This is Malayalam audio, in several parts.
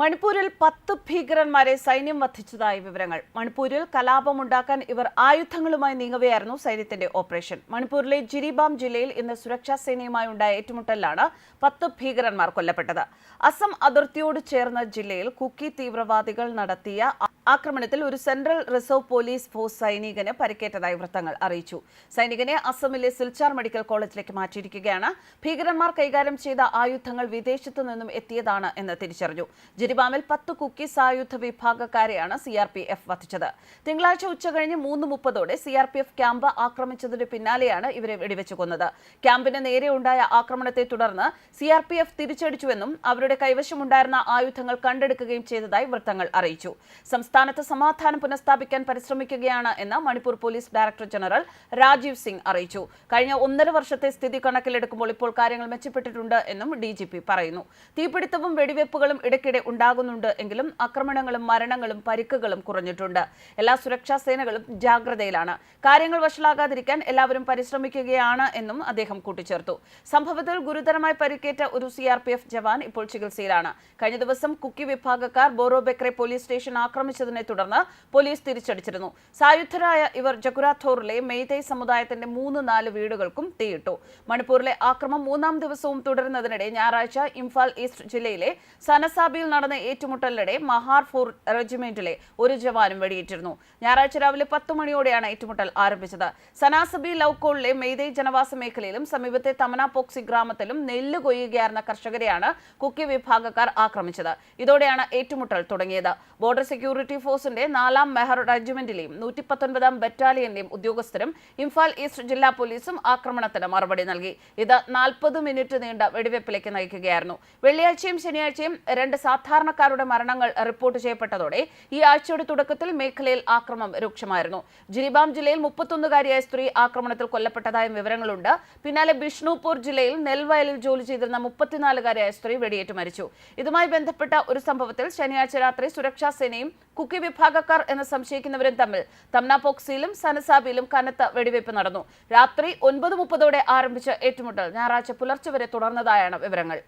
മണിപ്പൂരിൽ പത്ത് ഭീകരന്മാരെ സൈന്യം വധിച്ചതായി വിവരങ്ങൾ. മണിപ്പൂരിൽ കലാപമുണ്ടാക്കാൻ ഇവർ ആയുധങ്ങളുമായി നീങ്ങുകയായിരുന്നു സൈന്യത്തിന്റെ ഓപ്പറേഷൻ. മണിപ്പൂരിലെ ജിരിബാം ജില്ലയിൽ ഇന്ന് സുരക്ഷാ സേനയുമായി ഉണ്ടായ ഏറ്റുമുട്ടലിലാണ് പത്ത് ഭീകരന്മാർ കൊല്ലപ്പെട്ടത്. അസം അതിർത്തിയോട് ചേർന്ന ജില്ലയിൽ കുക്കി തീവ്രവാദികൾ നടത്തിയ ആക്രമണത്തിൽ ഒരു സെൻട്രൽ റിസർവ് പോലീസ് ഫോഴ്സ് സൈനികന് പരിക്കേറ്റതായി വൃത്തങ്ങൾ അറിയിച്ചു. സൈനികനെ അസമിലെ സിൽച്ചാർ മെഡിക്കൽ കോളേജിലേക്ക് മാറ്റിയിരിക്കുകയാണ്. ഭീകരന്മാർ കൈകാര്യം ചെയ്ത ആയുധങ്ങൾ വിദേശത്തു നിന്നും എത്തിയതാണ് എന്ന് തിരിച്ചറിഞ്ഞു. ജിരിബാമിൽ പത്ത് കുക്കി സായുധ വിഭാഗക്കാരെയാണ് സി ആർ പി എഫ് വധിച്ചത്. തിങ്കളാഴ്ച ഉച്ചകഴിഞ്ഞ് മൂന്ന് മുപ്പതോടെ C R P F camp ആക്രമിച്ചതിന് പിന്നാലെയാണ് ഇവരെ വെടിവെച്ചു കൊന്നത്. ക്യാമ്പിന് നേരെ ഉണ്ടായ ആക്രമണത്തെ തുടർന്ന് സി ആർ പി എഫ് തിരിച്ചടിച്ചുവെന്നും അവരുടെ കൈവശമുണ്ടായിരുന്ന ആയുധങ്ങൾ കണ്ടെടുക്കുകയും ചെയ്തതായി വൃത്തങ്ങൾ അറിയിച്ചു. സംസ്ഥാനത്ത് സമാധാനം പുനഃസ്ഥാപിക്കാൻ പരിശ്രമിക്കുകയാണ് എന്ന് Manipur police director general Rajeev Singh അറിയിച്ചു. കഴിഞ്ഞ ഒന്നര വർഷത്തെ സ്ഥിതി കണക്കിലെടുക്കുമ്പോൾ ഇപ്പോൾ കാര്യങ്ങൾ മെച്ചപ്പെട്ടിട്ടുണ്ട് എന്നും ഡി പറയുന്നു. തീപിടുത്തവും വെടിവെപ്പുകളും ഇടയ്ക്കിടെ ഉണ്ടാകുന്നുണ്ട് എങ്കിലും ആക്രമണങ്ങളും മരണങ്ങളും പരിക്കുകളും കുറഞ്ഞിട്ടുണ്ട്. എല്ലാ സുരക്ഷാ സേനകളും ജാഗ്രതയിലാണ്. കാര്യങ്ങൾ വഷളാകാതിരിക്കാൻ എല്ലാവരും പരിശ്രമിക്കുകയാണ് എന്നും അദ്ദേഹം കൂട്ടിച്ചേർത്തു. സംഭവത്തിൽ ഗുരുതരമായി പരിക്കേറ്റ ഒരു C R P F jawan ഇപ്പോൾ ചികിത്സയിലാണ്. കഴിഞ്ഞ ദിവസം കുക്കി വിഭാഗക്കാർ ബോറോബെക്രെ പോലീസ് സ്റ്റേഷൻ ആക്രമിച്ചതിനെ തുടർന്ന് പോലീസ് തിരിച്ചടിച്ചിരുന്നു. സായുധരായ ഇവർ ജഗുരാഥോറിലെ മെയ്തൈ സമുദായത്തിന്റെ മൂന്ന് നാല് വീടുകൾക്കും തീയിട്ടു. മണിപ്പൂരിലെ ആക്രമം മൂന്നാം ദിവസവും തുടരുന്നതിനിടെ ഞായറാഴ്ച ഇംഫാൽ ഈസ്റ്റ് ജില്ലയിലെ സനസാബിയിൽ നടന്ന ഏറ്റുമുട്ടലിനിടെ മഹാർഫൂർ റെജിമെന്റിലെ ഒരു ജവാനും വെടിയേറ്റിരുന്നു. ഞായറാഴ്ച രാവിലെ പത്ത് മണിയോടെയാണ് ഏറ്റുമുട്ടൽ ആരംഭിച്ചത്. സനാസബി ലൌക്കോളിലെ മെയ്തൈ ജനവാസ മേഖലയിലും സമീപത്തെ തമനാപോക്സി ഗ്രാമത്തിലും നെല്ല് കൊയ്യുകയായിരുന്ന കർഷകരെയാണ് കുക്കി വിഭാഗക്കാർ ആക്രമിച്ചത്. ഇതോടെയാണ് ഏറ്റുമുട്ടൽ തുടങ്ങിയത്. ബോർഡർ സെക്യൂരിറ്റി ഫോഴ്സിന്റെ നാലാം മെഹർ റെജിമെന്റിലെയും നൂറ്റി പത്തൊൻപതാം ബറ്റാലിയന്റെയും ഉദ്യോഗസ്ഥരും ഇംഫാൽ ഈസ്റ്റ് ജില്ലാ പോലീസും ആക്രമണത്തിന് മറുപടി നൽകി. ഇത് നാൽപ്പത് മിനിറ്റ് നീണ്ട വെടിവെപ്പിലേക്ക് നയിക്കുകയായിരുന്നു. വെള്ളിയാഴ്ചയും ശനിയാഴ്ചയും രണ്ട് സാധാരണക്കാരുടെ മരണങ്ങൾ റിപ്പോർട്ട് ചെയ്യപ്പെട്ടതോടെ ഈ ആഴ്ചയുടെ തുടക്കത്തിൽ മേഖലയിൽ ആക്രമം രൂക്ഷമായിരുന്നു. ജിരിബാം ജില്ലയിൽ മുപ്പത്തൊന്നുകാരിയായ സ്ത്രീ ആക്രമണത്തിൽ കൊല്ലപ്പെട്ടതായും വിവരങ്ങളുണ്ട്. പിന്നാലെ ബിഷ്ണുപൂർ ജില്ലയിൽ നെൽവയലിൽ ജോലി ചെയ്തിരുന്ന മുപ്പത്തിനാലുകാരിയായ സ്ത്രീ വെടിയേറ്റ് മരിച്ചു. ഇതുമായി ബന്ധപ്പെട്ട ഒരു സംഭവത്തിൽ ശനിയാഴ്ച രാത്രി സുരക്ഷാ സേനയും കുക്കി വിഭാഗക്കാർ എന്ന് സംശയിക്കുന്നവരും തമ്മിൽ തംനാപോക്സിയിലും സനസാബിയിലും കനത്ത വെടിവയ്പ് നടന്നു. രാത്രി ഒൻപത് മുപ്പതോടെ ആരംഭിച്ച ഏറ്റുമുട്ടൽ ഞായറാഴ്ച പുലർച്ചെ വരെ തുടർന്നതായാണ് വിവരങ്ങൾ.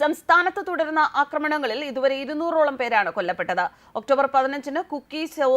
സംസ്ഥാനത്ത് തുടരുന്ന ആക്രമണങ്ങളിൽ ഇതുവരെ ഇരുന്നൂറോളം പേരാണ് കൊല്ലപ്പെട്ടത്. ഒക്ടോബർ പതിനഞ്ചിന് കുക്കി സോ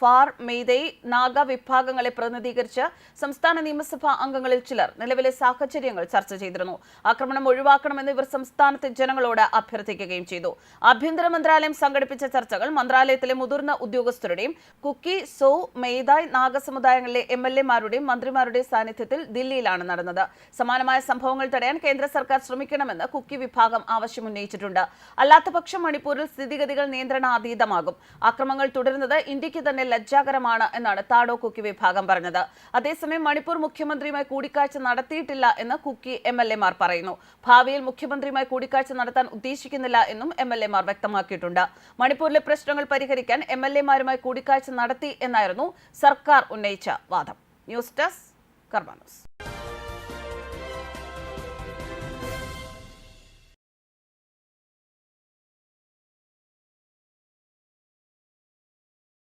ഫാർ മെയ്തൈ നാഗ വിഭാഗങ്ങളെ പ്രതിനിധീകരിച്ച് സംസ്ഥാന നിയമസഭാ അംഗങ്ങളിൽ ചിലർ നിലവിലെ സാഹചര്യങ്ങൾ ചർച്ച ചെയ്തിരുന്നു. ആക്രമണം ഒഴിവാക്കണമെന്ന് ഇവർ സംസ്ഥാനത്തെ ജനങ്ങളോട് അഭ്യർത്ഥിക്കുകയും ചെയ്തു. ആഭ്യന്തര മന്ത്രാലയം സംഘടിപ്പിച്ച ചർച്ചകൾ മന്ത്രാലയത്തിലെ മുതിർന്ന ഉദ്യോഗസ്ഥരുടെയും കുക്കി സോ മെയ്തായ് നാഗ സമുദായങ്ങളിലെ എം എൽ എമാരുടെയും മന്ത്രിമാരുടെയും സാന്നിധ്യത്തിൽ ദില്ലിയിലാണ് നടന്നത്. സമാനമായ സംഭവങ്ങൾ തടയാൻ കേന്ദ്ര സർക്കാർ ശ്രമിക്കണമെന്ന് കുക്കി വിഭാഗം ആവശ്യമുന്നയിച്ചിട്ടുണ്ട്. അല്ലാത്തപക്ഷം മണിപ്പൂരിൽ സ്ഥിതിഗതികൾ നിയന്ത്രണാതീതമാകും. ആക്രമങ്ങൾ തുടരുന്നത് ഇന്ത്യയ്ക്ക് തന്നെ ലജ്ജാകരമാണ് എന്നാണ് താഡോ കുക്കി വിഭാഗം പറഞ്ഞത്. അതേസമയം മണിപ്പൂർ മുഖ്യമന്ത്രിയുമായി കൂടിക്കാഴ്ച നടത്തിയിട്ടില്ല എന്ന് കുക്കി എം എൽ പറയുന്നു. ഭാവിയിൽ മുഖ്യമന്ത്രിയുമായി കൂടിക്കാഴ്ച നടത്താൻ ഉദ്ദേശിക്കുന്നില്ല എന്നും എം എൽ വ്യക്തമാക്കിയിട്ടുണ്ട്. മണിപ്പൂരിലെ പ്രശ്നങ്ങൾ പരിഹരിക്കാൻ എം എൽ എമാരുമായി കൂടിക്കാഴ്ച നടത്തി എന്നായിരുന്നു സർക്കാർ ഉന്നയിച്ച വാദം. News desk കർമാനൂസ്